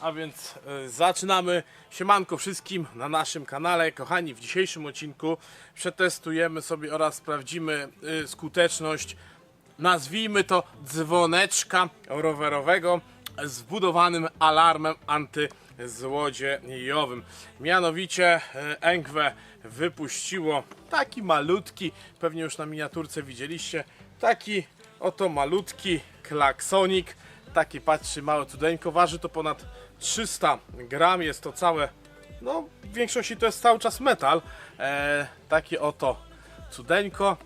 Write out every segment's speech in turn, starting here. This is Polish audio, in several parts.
A więc e, zaczynamy. Siemanko wszystkim na naszym kanale. Kochani, w dzisiejszym odcinku przetestujemy sobie oraz sprawdzimy e, skuteczność, nazwijmy to dzwoneczka rowerowego z wbudowanym alarmem antyzłodziejowym. Mianowicie e, Engwe wypuściło taki malutki, pewnie już na miniaturce widzieliście, taki oto malutki klaksonik. Taki patrzy małe cudeńko, waży to ponad 300 gram, jest to całe, no w większości to jest cały czas metal. E, takie oto cudeńko.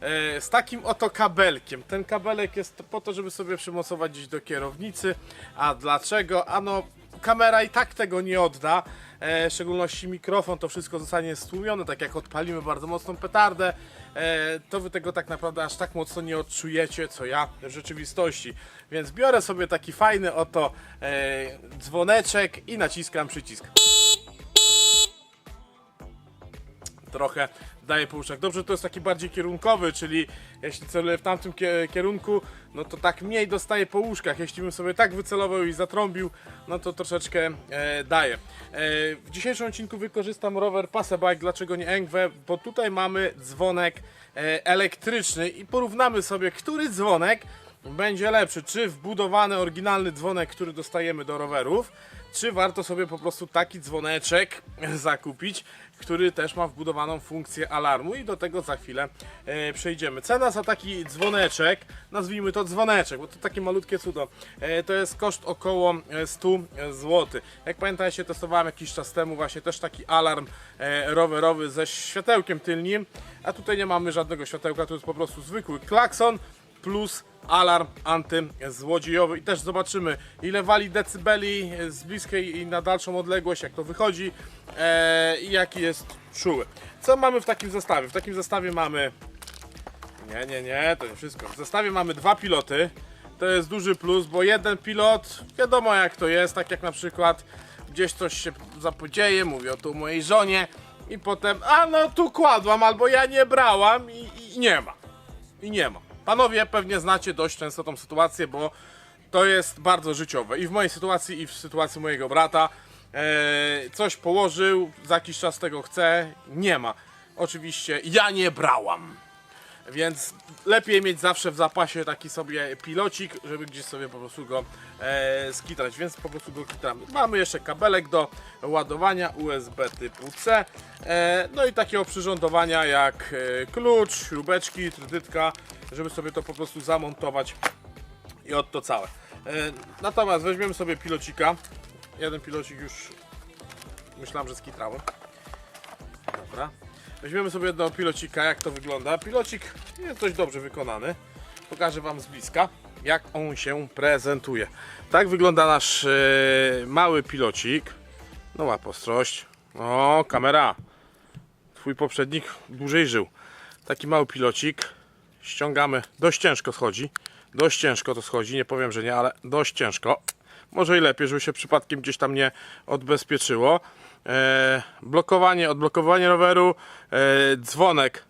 E, z takim oto kabelkiem. Ten kabelek jest po to, żeby sobie przymocować gdzieś do kierownicy. A dlaczego? Ano, kamera i tak tego nie odda. E, w szczególności mikrofon, to wszystko zostanie stłumione, tak jak odpalimy bardzo mocną petardę, e, to wy tego tak naprawdę aż tak mocno nie odczujecie, co ja w rzeczywistości. Więc biorę sobie taki fajny oto e, dzwoneczek i naciskam przycisk trochę daje pouszek. Dobrze, to jest taki bardziej kierunkowy, czyli jeśli celuję w tamtym kie- kierunku, no to tak mniej dostaje po łóżkach. Jeśli bym sobie tak wycelował i zatrąbił, no to troszeczkę e, daje. E, w dzisiejszym odcinku wykorzystam rower Passebike, dlaczego nie Engwe? Bo tutaj mamy dzwonek e, elektryczny i porównamy sobie, który dzwonek będzie lepszy. Czy wbudowany, oryginalny dzwonek, który dostajemy do rowerów, czy warto sobie po prostu taki dzwoneczek zakupić, który też ma wbudowaną funkcję alarmu i do tego za chwilę e, przejdziemy. Cena za taki dzwoneczek, nazwijmy to dzwoneczek, bo to takie malutkie cudo, e, to jest koszt około e, 100 zł. Jak pamiętacie, testowałem jakiś czas temu właśnie też taki alarm e, rowerowy ze światełkiem tylnym, a tutaj nie mamy żadnego światełka, to jest po prostu zwykły klakson plus alarm antyzłodziejowy i też zobaczymy ile wali decybeli z bliskiej i na dalszą odległość, jak to wychodzi e, i jaki jest czuły. Co mamy w takim zestawie? W takim zestawie mamy nie, nie, nie, to nie wszystko. W zestawie mamy dwa piloty. To jest duży plus, bo jeden pilot, wiadomo jak to jest, tak jak na przykład gdzieś coś się zapodzieje, mówię o tu mojej żonie i potem, a no tu kładłam, albo ja nie brałam i, i nie ma. I nie ma. Panowie pewnie znacie dość często tą sytuację, bo to jest bardzo życiowe. I w mojej sytuacji, i w sytuacji mojego brata. E, coś położył, za jakiś czas tego chce, nie ma. Oczywiście ja nie brałam. Więc lepiej mieć zawsze w zapasie taki sobie pilocik, żeby gdzieś sobie po prostu go e, skitrać, więc po prostu go kitramy. Mamy jeszcze kabelek do ładowania USB typu C, e, no i takie oprzyrządowania jak e, klucz, śrubeczki, trytytka, żeby sobie to po prostu zamontować i od to całe. E, natomiast weźmiemy sobie pilocika. Jeden pilocik już myślałem, że skitrałem. Dobra. Weźmiemy sobie jednego pilocika, jak to wygląda. Pilocik jest dość dobrze wykonany. Pokażę Wam z bliska, jak on się prezentuje. Tak wygląda nasz e, mały pilocik. No łap ostrość. O, kamera. Twój poprzednik dłużej żył. Taki mały pilocik. Ściągamy. Dość ciężko schodzi. Dość ciężko to schodzi. Nie powiem, że nie, ale dość ciężko. Może i lepiej, żeby się przypadkiem gdzieś tam nie odbezpieczyło. E, blokowanie, odblokowanie roweru, e, dzwonek.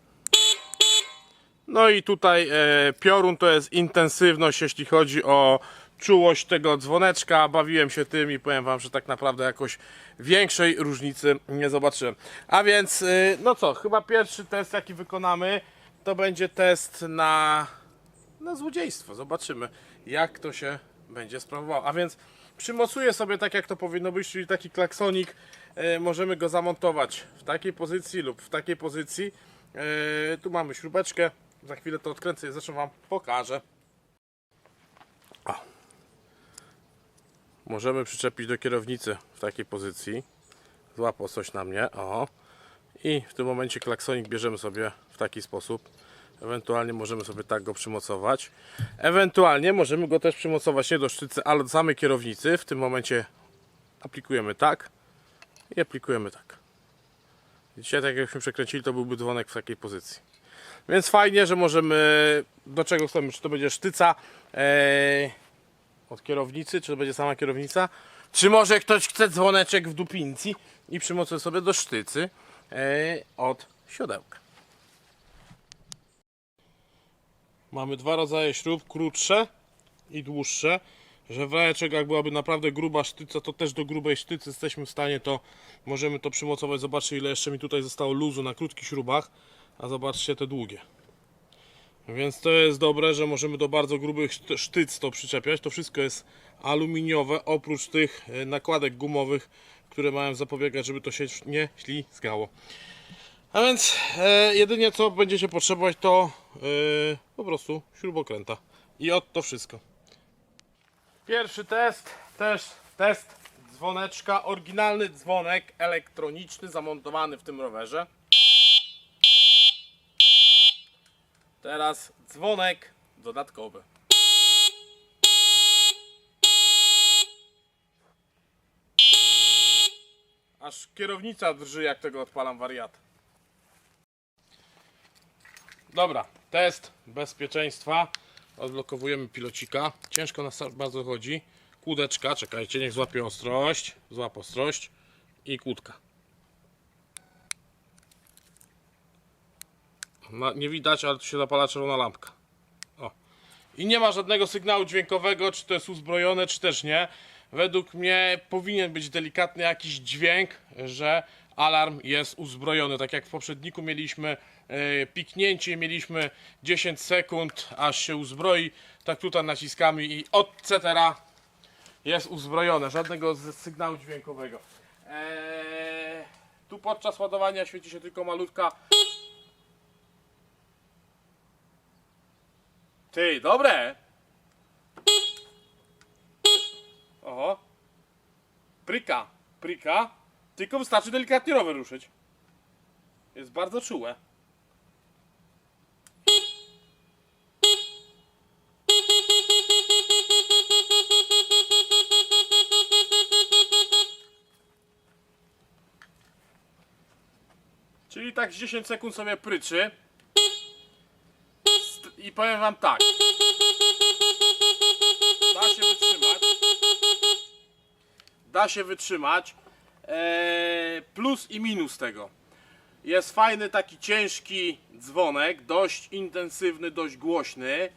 No i tutaj e, piorun to jest intensywność, jeśli chodzi o czułość tego dzwoneczka. Bawiłem się tym i powiem Wam, że tak naprawdę jakoś większej różnicy nie zobaczyłem. A więc, no co, chyba pierwszy test jaki wykonamy, to będzie test na, na złodziejstwo. Zobaczymy, jak to się będzie sprawowało. A więc przymocuję sobie tak, jak to powinno być, czyli taki klaksonik. E, możemy go zamontować w takiej pozycji lub w takiej pozycji. E, tu mamy śrubeczkę. Za chwilę to odkręcę i zresztą Wam pokażę. O. Możemy przyczepić do kierownicy w takiej pozycji. Złapał coś na mnie. O. I w tym momencie klaksonik bierzemy sobie w taki sposób. Ewentualnie możemy sobie tak go przymocować. Ewentualnie możemy go też przymocować nie do sztycy, ale do samej kierownicy. W tym momencie aplikujemy tak i aplikujemy tak. Dzisiaj tak jakbyśmy przekręcili, to byłby dzwonek w takiej pozycji. Więc fajnie, że możemy, do czego chcemy, czy to będzie sztyca e, od kierownicy, czy to będzie sama kierownica, czy może ktoś chce dzwoneczek w dupincji i przymocuje sobie do sztycy e, od siodełka. Mamy dwa rodzaje śrub, krótsze i dłuższe. że w razie czego jak byłaby naprawdę gruba sztyca, to też do grubej sztycy jesteśmy w stanie, to możemy to przymocować. Zobaczcie ile jeszcze mi tutaj zostało luzu na krótkich śrubach, a zobaczcie te długie. Więc to jest dobre, że możemy do bardzo grubych szt- sztyc to przyczepiać. To wszystko jest aluminiowe, oprócz tych e, nakładek gumowych, które mają zapobiegać, żeby to się nie ślizgało. A więc e, jedynie co będziecie potrzebować to e, po prostu śrubokręta. I od to wszystko. Pierwszy test, też test dzwoneczka, oryginalny dzwonek elektroniczny zamontowany w tym rowerze. Teraz dzwonek dodatkowy. Aż kierownica drży jak tego odpalam wariat. Dobra, test bezpieczeństwa. Odblokowujemy pilocika. Ciężko nas bardzo chodzi. Kłódeczka, czekajcie, niech złapie ostrość. Złap ostrość. I kłódka. Nie widać, ale tu się zapala czerwona lampka. O. I nie ma żadnego sygnału dźwiękowego, czy to jest uzbrojone, czy też nie. Według mnie powinien być delikatny jakiś dźwięk, że alarm jest uzbrojony. Tak jak w poprzedniku mieliśmy piknięcie, mieliśmy 10 sekund, aż się uzbroi. Tak tutaj naciskamy i cetera jest uzbrojone. Żadnego sygnału dźwiękowego. Eee, tu podczas ładowania świeci się tylko malutka Ty, dobre! Oho. Pryka, pryka. Tylko wystarczy delikatnie rower ruszyć. Jest bardzo czułe. Czyli tak z 10 sekund sobie pryczy. I powiem wam tak. Da się wytrzymać. Da się wytrzymać. Eee, plus i minus tego. Jest fajny taki ciężki dzwonek, dość intensywny, dość głośny,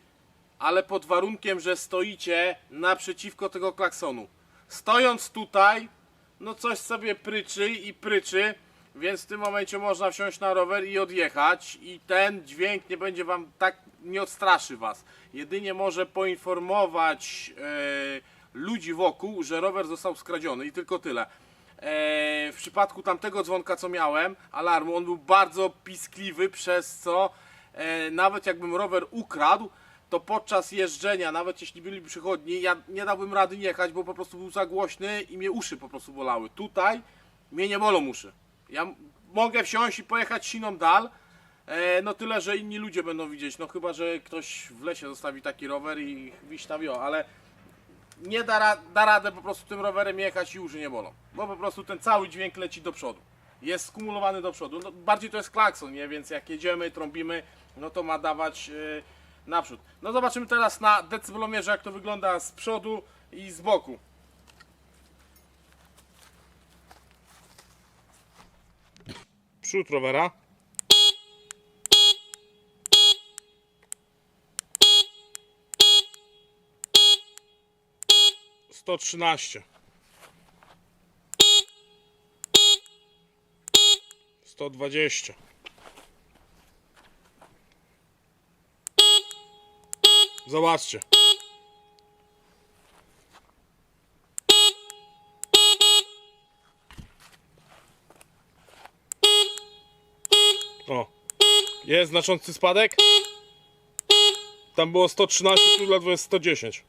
ale pod warunkiem, że stoicie naprzeciwko tego klaksonu. Stojąc tutaj, no coś sobie pryczy i pryczy, więc w tym momencie można wsiąść na rower i odjechać i ten dźwięk nie będzie wam tak, nie odstraszy was. Jedynie może poinformować e, ludzi wokół, że rower został skradziony i tylko tyle. E, w przypadku tamtego dzwonka, co miałem, alarmu, on był bardzo piskliwy, przez co e, nawet jakbym rower ukradł, to podczas jeżdżenia, nawet jeśli byli przychodni, ja nie dałbym rady jechać, bo po prostu był za głośny i mnie uszy po prostu bolały. Tutaj mnie nie bolą uszy. Ja mogę wsiąść i pojechać siną dal, e, no tyle, że inni ludzie będą widzieć, no chyba, że ktoś w lesie zostawi taki rower i wiś ale nie da, ra- da radę po prostu tym rowerem jechać i uszy nie bolą, bo po prostu ten cały dźwięk leci do przodu. Jest skumulowany do przodu. No, bardziej to jest klakson, nie? Więc jak jedziemy, trąbimy, no to ma dawać yy, naprzód. No zobaczymy teraz na decybelomierze, jak to wygląda z przodu i z boku. Przód rowera. Sto trzynaście. Sto dwadzieścia. Zobaczcie. O. Jest znaczący spadek. Tam było 113, tu ledwo jest 110.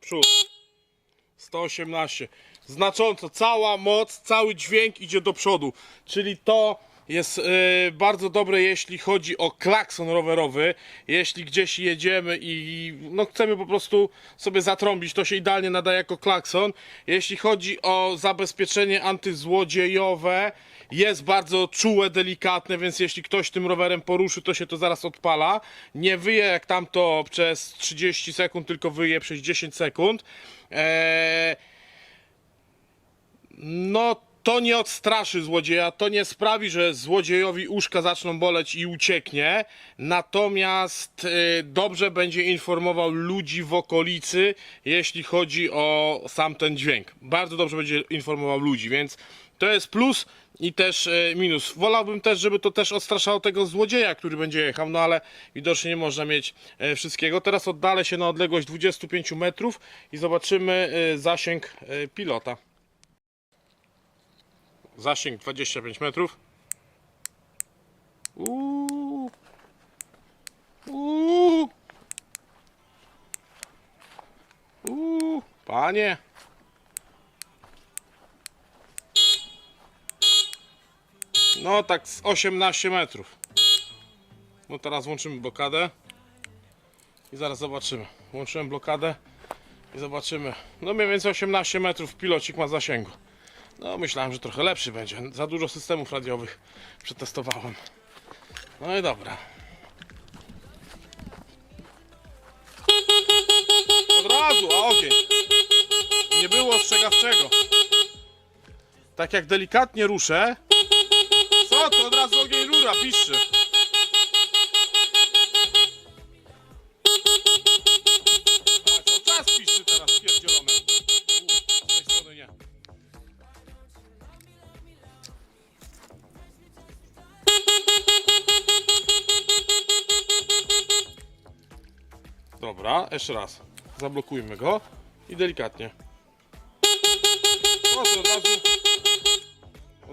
Przód. 118. Znacząco, cała moc, cały dźwięk idzie do przodu. Czyli to jest e, bardzo dobre, jeśli chodzi o klakson rowerowy. Jeśli gdzieś jedziemy i no, chcemy po prostu sobie zatrąbić, to się idealnie nadaje jako klakson. Jeśli chodzi o zabezpieczenie antyzłodziejowe jest bardzo czułe, delikatne, więc jeśli ktoś tym rowerem poruszy, to się to zaraz odpala. Nie wyje jak tamto przez 30 sekund, tylko wyje przez 10 sekund. Eee, no to nie odstraszy złodzieja, to nie sprawi, że złodziejowi uszka zaczną boleć i ucieknie. Natomiast y, dobrze będzie informował ludzi w okolicy, jeśli chodzi o sam ten dźwięk. Bardzo dobrze będzie informował ludzi, więc to jest plus i też y, minus. Wolałbym też, żeby to też odstraszało tego złodzieja, który będzie jechał, no ale widocznie nie można mieć e, wszystkiego. Teraz oddalę się na odległość 25 metrów i zobaczymy y, zasięg pilota. Zasięg 25 metrów. Uuu. Uuu. Uuu. Panie. No tak z 18 metrów. No teraz włączymy blokadę. I zaraz zobaczymy. Włączyłem blokadę i zobaczymy. No mniej więcej 18 metrów pilocik ma zasięgu. No myślałem, że trochę lepszy będzie. Za dużo systemów radiowych przetestowałem. No i dobra. Od razu, a ogień. Nie było ostrzegawczego. Tak jak delikatnie ruszę. Piszczy. A, piszczy tej strony. Dobra, jeszcze raz. Zablokujmy go i delikatnie. To od razu.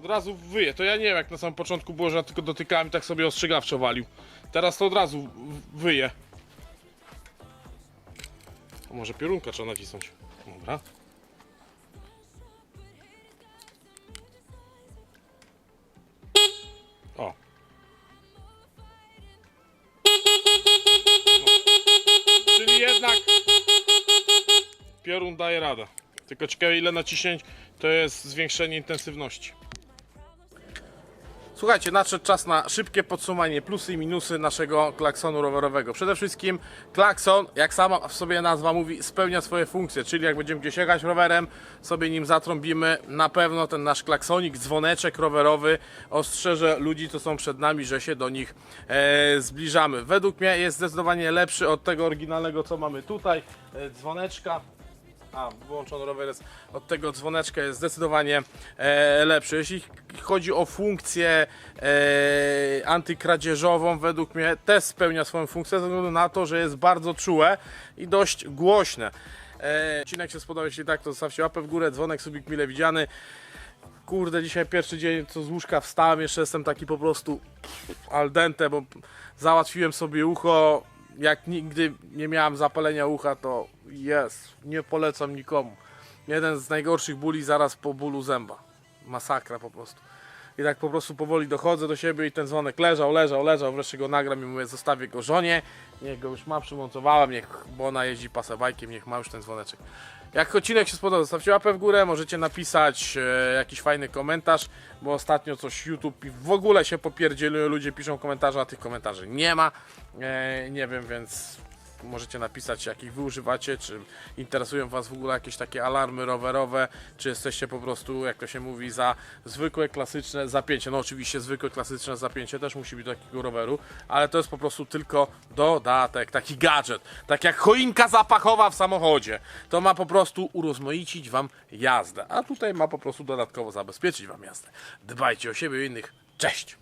Od razu wyje. To ja nie wiem, jak na samym początku było, że ja tylko dotykałem i tak sobie ostrzegawczo walił. Teraz to od razu wyje. O, może piorunka trzeba nacisnąć. Dobra. O. Czyli jednak piorun daje radę. Tylko ciekawe ile naciśnięć to jest zwiększenie intensywności. Słuchajcie, nadszedł czas na szybkie podsumowanie plusy i minusy naszego klaksonu rowerowego. Przede wszystkim klakson, jak sama w sobie nazwa mówi, spełnia swoje funkcje, czyli jak będziemy gdzieś jechać rowerem, sobie nim zatrąbimy, na pewno ten nasz klaksonik, dzwoneczek rowerowy ostrzeże ludzi, co są przed nami, że się do nich e, zbliżamy. Według mnie jest zdecydowanie lepszy od tego oryginalnego, co mamy tutaj, e, dzwoneczka. A, wyłączony rower jest od tego dzwoneczka jest zdecydowanie e, lepszy. Jeśli chodzi o funkcję e, antykradzieżową, według mnie też spełnia swoją funkcję ze względu na to, że jest bardzo czułe i dość głośne. E, odcinek się spodobał, jeśli tak, to zostawcie łapę w górę, dzwonek, subik mile widziany. Kurde, dzisiaj pierwszy dzień, co z łóżka wstałem, jeszcze jestem taki po prostu al dente, bo załatwiłem sobie ucho. Jak nigdy nie miałem zapalenia ucha, to jest, nie polecam nikomu. Jeden z najgorszych bóli zaraz po bólu zęba. Masakra po prostu. I tak po prostu powoli dochodzę do siebie i ten dzwonek leżał, leżał, leżał, wreszcie go nagram i mówię, zostawię go żonie, niech go już ma, przymontowałem, niech, bo ona jeździ pasewajkiem, niech ma już ten dzwoneczek. Jak odcinek się spodobał, zostawcie łapę w górę, możecie napisać e, jakiś fajny komentarz, bo ostatnio coś YouTube w ogóle się popierdzielują, ludzie piszą komentarze, a tych komentarzy nie ma, e, nie wiem, więc możecie napisać jakich wy używacie, czy interesują was w ogóle jakieś takie alarmy rowerowe, czy jesteście po prostu, jak to się mówi, za zwykłe, klasyczne zapięcie. No oczywiście zwykłe, klasyczne zapięcie też musi być do takiego roweru, ale to jest po prostu tylko dodatek, taki gadżet, tak jak choinka zapachowa w samochodzie. To ma po prostu urozmaicić wam jazdę, a tutaj ma po prostu dodatkowo zabezpieczyć wam jazdę. Dbajcie o siebie i innych. Cześć!